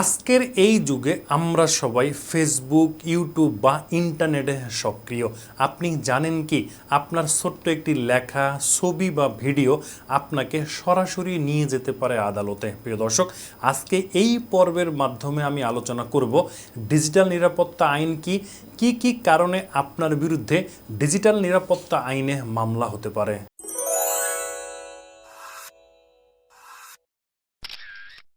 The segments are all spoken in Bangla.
আজকের এই যুগে আমরা সবাই ফেসবুক ইউটিউব বা ইন্টারনেটে সক্রিয়। আপনি জানেন কি? আপনার ছোট্ট একটি লেখা, ছবি বা ভিডিও আপনাকে সরাসরি নিয়ে যেতে পারে আদালতে। প্রিয় দর্শক, আজকে এই পর্বের মাধ্যমে আমি আলোচনা করব ডিজিটাল নিরাপত্তা আইন কি কি কারণে আপনার বিরুদ্ধে ডিজিটাল নিরাপত্তা আইনে মামলা হতে পারে?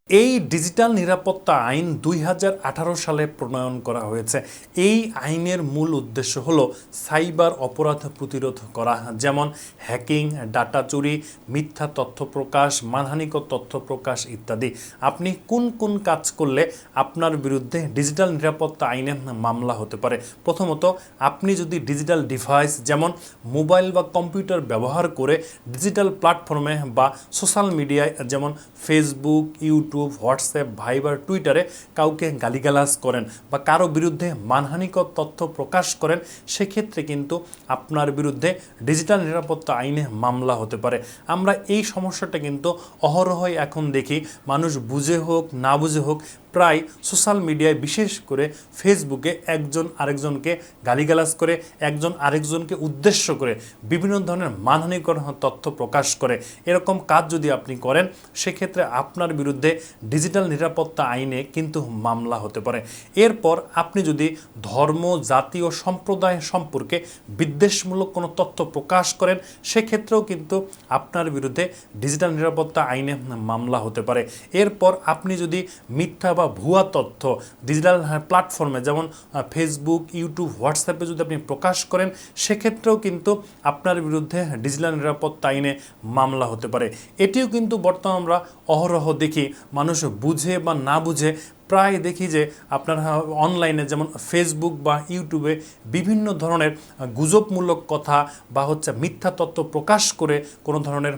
এই ডিজিটাল নিরাপত্তা আইন দুই হাজার আঠারো সালে প্রণয়ন করা হয়েছে। এই আইনের মূল উদ্দেশ্য হল সাইবার অপরাধ প্রতিরোধ করা, যেমন হ্যাকিং, ডাটা চুরি, মিথ্যা তথ্য প্রকাশ, মানহানিকর তথ্য প্রকাশ ইত্যাদি। আপনি কোন কোন কাজ করলে আপনার বিরুদ্ধে ডিজিটাল নিরাপত্তা আইনে মামলা হতে পারে? প্রথমত, আপনি যদি ডিজিটাল ডিভাইস, যেমন মোবাইল বা কম্পিউটার ব্যবহার করে ডিজিটাল প্ল্যাটফর্মে বা সোশ্যাল মিডিয়ায়, যেমন ফেসবুক, ইউটিউব হোয়াটসঅ্যাপ, ভাইবার, টুইটারে কাউকে গালিগালাজ করেন বা কারও বিরুদ্ধে মানহানিকর তথ্য প্রকাশ করেন, সেক্ষেত্রে কিন্তু আপনার বিরুদ্ধে ডিজিটাল নিরাপত্তা আইনে মামলা হতে পারে। আমরা এই সমস্যাটা কিন্তু অহরহই এখন দেখি। মানুষ বুঝে হোক, না বুঝে হোক প্রায় সোশ্যাল মিডিয়ায় বিশেষ করে ফেসবুকে একজন আরেকজনকে গালিগালাজ করে, একজন আরেকজনকে উদ্দেশ্য করে বিভিন্ন ধরনের মানহানিকর তথ্য প্রকাশ করে। এরকম কাজ যদি আপনি করেন, সেক্ষেত্রে আপনার বিরুদ্ধে ডিজিটাল নিরাপত্তা আইনে কিন্তু মামলা হতে পারে। এরপর আপনি যদি ধর্ম, জাতি ও সম্প্রদায় সম্পর্কে বিদ্বেষমূলক কোনো তথ্য প্রকাশ করেন, সেক্ষেত্রেও কিন্তু আপনার বিরুদ্ধে ডিজিটাল নিরাপত্তা আইনে মামলা হতে পারে। এরপর আপনি যদি মিথ্যা বা ভুয়া তথ্য ডিজিটাল প্ল্যাটফর্মে যেমন ফেসবুক ইউটিউব হোয়াটসঅ্যাপে যদি আপনি প্রকাশ করেন, সেক্ষেত্রেও কিন্তু আপনার বিরুদ্ধে ডিজিটাল নিরাপত্তা আইনে মামলা হতে পারে। এটিও কিন্তু বর্তমান আমরা অহরহ দেখি। মানুষ বুঝে বা না বুঝে প্রায় দেখি যে আপনার অনলাইনে যেমন ফেসবুক বা ইউটিউবে বিভিন্ন ধরনের গুজবমূলক কথা বা হচ্ছে মিথ্যা তত্ত্ব প্রকাশ করে কোনো ধরনের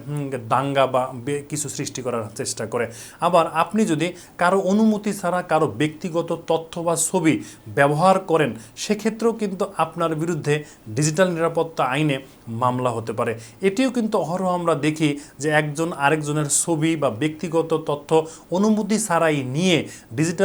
দাঙ্গা বা, কিছু সৃষ্টি করার চেষ্টা করে। আবার আপনি যদি কারও অনুমতি ছাড়া কারও ব্যক্তিগত তথ্য বা ছবি ব্যবহার করেন, সেক্ষেত্রেও কিন্তু আপনার বিরুদ্ধে ডিজিটাল নিরাপত্তা আইনে মামলা হতে পারে। এটিও কিন্তু অহরহ আমরা দেখি যে একজন আরেকজনের ছবি বা ব্যক্তিগত তথ্য অনুমতি ছাড়াই নিয়ে ডিজিটাল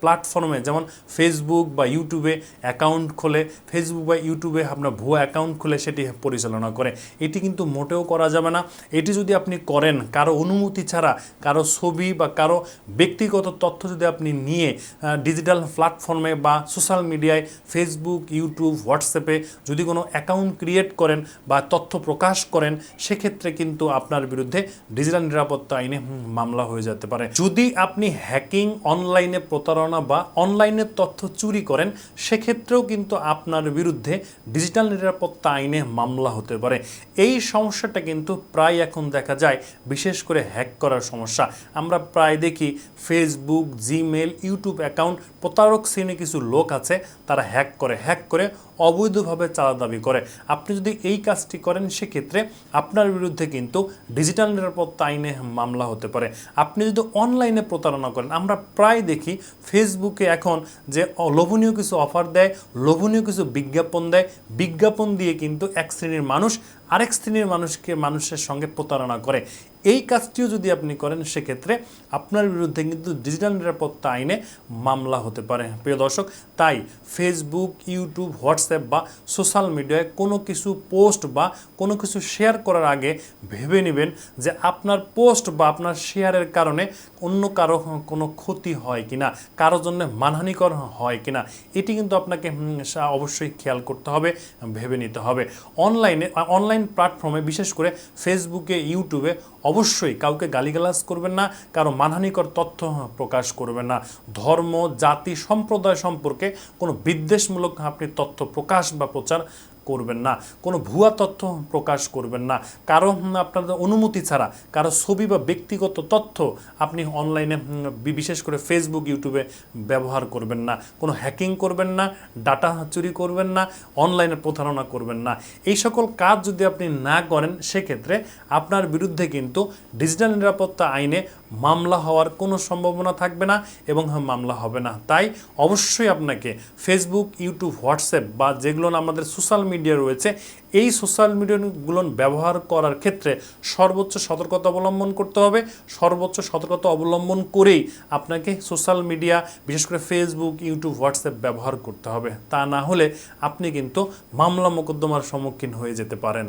প্ল্যাটফর্মে যেমন ফেসবুক বা ইউটিউবে অ্যাকাউন্ট খোলে ফেসবুক বা ইউটিউবে আপনার ভুয়া অ্যাকাউন্ট খুলে সেটি পরিচালনা করে। এটি কিন্তু মোটেও করা যাবে না। এটি যদি আপনি করেন, কারও অনুমতি ছাড়া, কারও ছবি বা কারও ব্যক্তিগত তথ্য যদি আপনি নিয়ে ডিজিটাল প্ল্যাটফর্মে বা সোশ্যাল মিডিয়ায় ফেসবুক ইউটিউব হোয়াটসঅ্যাপে যদি কোনো অ্যাকাউন্ট ক্রিয়েট করেন বা তথ্য প্রকাশ করেন, সেক্ষেত্রে কিন্তু আপনার বিরুদ্ধে ডিজিটাল নিরাপত্তা আইনে মামলা হয়ে যেতে পারে। যদি আপনি হ্যাকিং অনলাইনে প্রতারণা বা অনলাইনে তথ্য চুরি করেন, সেক্ষেত্রেও কিন্তু আপনার বিরুদ্ধে ডিজিটাল নিরাপত্তা আইনে মামলা হতে পারে। এই সমস্যাটা কিন্তু প্রায় এখন দেখা যায়, বিশেষ করে হ্যাক করার সমস্যা। আমরা প্রায় দেখি ফেসবুক জিমেল ইউটিউব অ্যাকাউন্ট প্রতারক শ্রেণি কিছু লোক আছে, তারা হ্যাক করে হ্যাক করে অবৈধভাবে চাঁদা দাবি করে। আপনি যদি এই কাজটি করেন, সেক্ষেত্রে আপনার বিরুদ্ধে কিন্তু ডিজিটাল নিরাপত্তা আইনে মামলা হতে পারে। আপনি যদি অনলাইনে প্রতারণা করেন, আমরা প্রায় দেখি ফেসবুকে এখন যে লোভনীয় কিছু অফার দেয়, লোভনীয় কিছু বিজ্ঞাপন দেয়, বিজ্ঞাপন দিয়ে কিন্তু এক শ্রেণির মানুষ আরেক শ্রেণির মানুষকে মানুষের সঙ্গে প্রতারণা করে। এই কাজটিও যদি আপনি করেন, সেক্ষেত্রে আপনার বিরুদ্ধে কিন্তু ডিজিটাল নিরাপত্তা আইনে মামলা হতে পারে। প্রিয় দর্শক, তাই ফেসবুক ইউটিউব হোয়াটসঅ্যাপ বা সোশ্যাল মিডিয়ায় কোনো কিছু পোস্ট বা কোনো কিছু শেয়ার করার আগে ভেবে নেবেন যে আপনার পোস্ট বা আপনার শেয়ারের কারণে অন্য কারও কোনো ক্ষতি হয় কিনা, কারও জন্য মানহানিকর হয় কি না এটি কিন্তু আপনাকে অবশ্যই খেয়াল করতে হবে, ভেবে নিতে হবে। অনলাইনে অনলাইন প্ল্যাটফর্মে, বিশেষ করে ফেসবুকে, ইউটিউবে, অবশ্যই কাউকে গালিগালাজ করবেন না, কারও মানহানিকর তথ্য প্রকাশ করবেন না। ধর্ম, জাতি, সম্প্রদায় সম্পর্কে কোনো বিদ্বেষমূলক আপনি তথ্য প্রকাশ বা প্রচার করবেন না কোনো ভুয়া তথ্য প্রকাশ করবেন না। কারও হুম, আপনাদের অনুমতি ছাড়া কারও ছবি বা ব্যক্তিগত তথ্য আপনি অনলাইনে বিশেষ করে ফেসবুক ইউটিউবে ব্যবহার করবেন না। কোনো হ্যাকিং করবেন না ডাটা চুরি করবেন না অনলাইনে প্রতারণা করবেন না। এই সকল কাজ যদি আপনি না করেন সেক্ষেত্রে আপনার বিরুদ্ধে কিন্তু ডিজিটাল নিরাপত্তা আইনে মামলা হওয়ার কোনো সম্ভাবনা থাকবে না এবং মামলা হবে না। তাই অবশ্যই আপনাকে ফেসবুক ইউটিউব হোয়াটসঅ্যাপ বা যেগুলো আমাদের সোশ্যাল মিডিয়া রয়েছে, এই সোশ্যাল মিডিয়াগুলো ব্যবহার করার ক্ষেত্রে সর্বোচ্চ সতর্কতা অবলম্বন করতে হবে। সর্বোচ্চ সতর্কতা অবলম্বন করেই আপনাকে সোশ্যাল মিডিয়া বিশেষ করে ফেসবুক ইউটিউব হোয়াটসঅ্যাপ ব্যবহার করতে হবে। তা না হলে আপনি কিন্তু মামলা মোকদ্দমার সম্মুখীন হয়ে যেতে পারেন।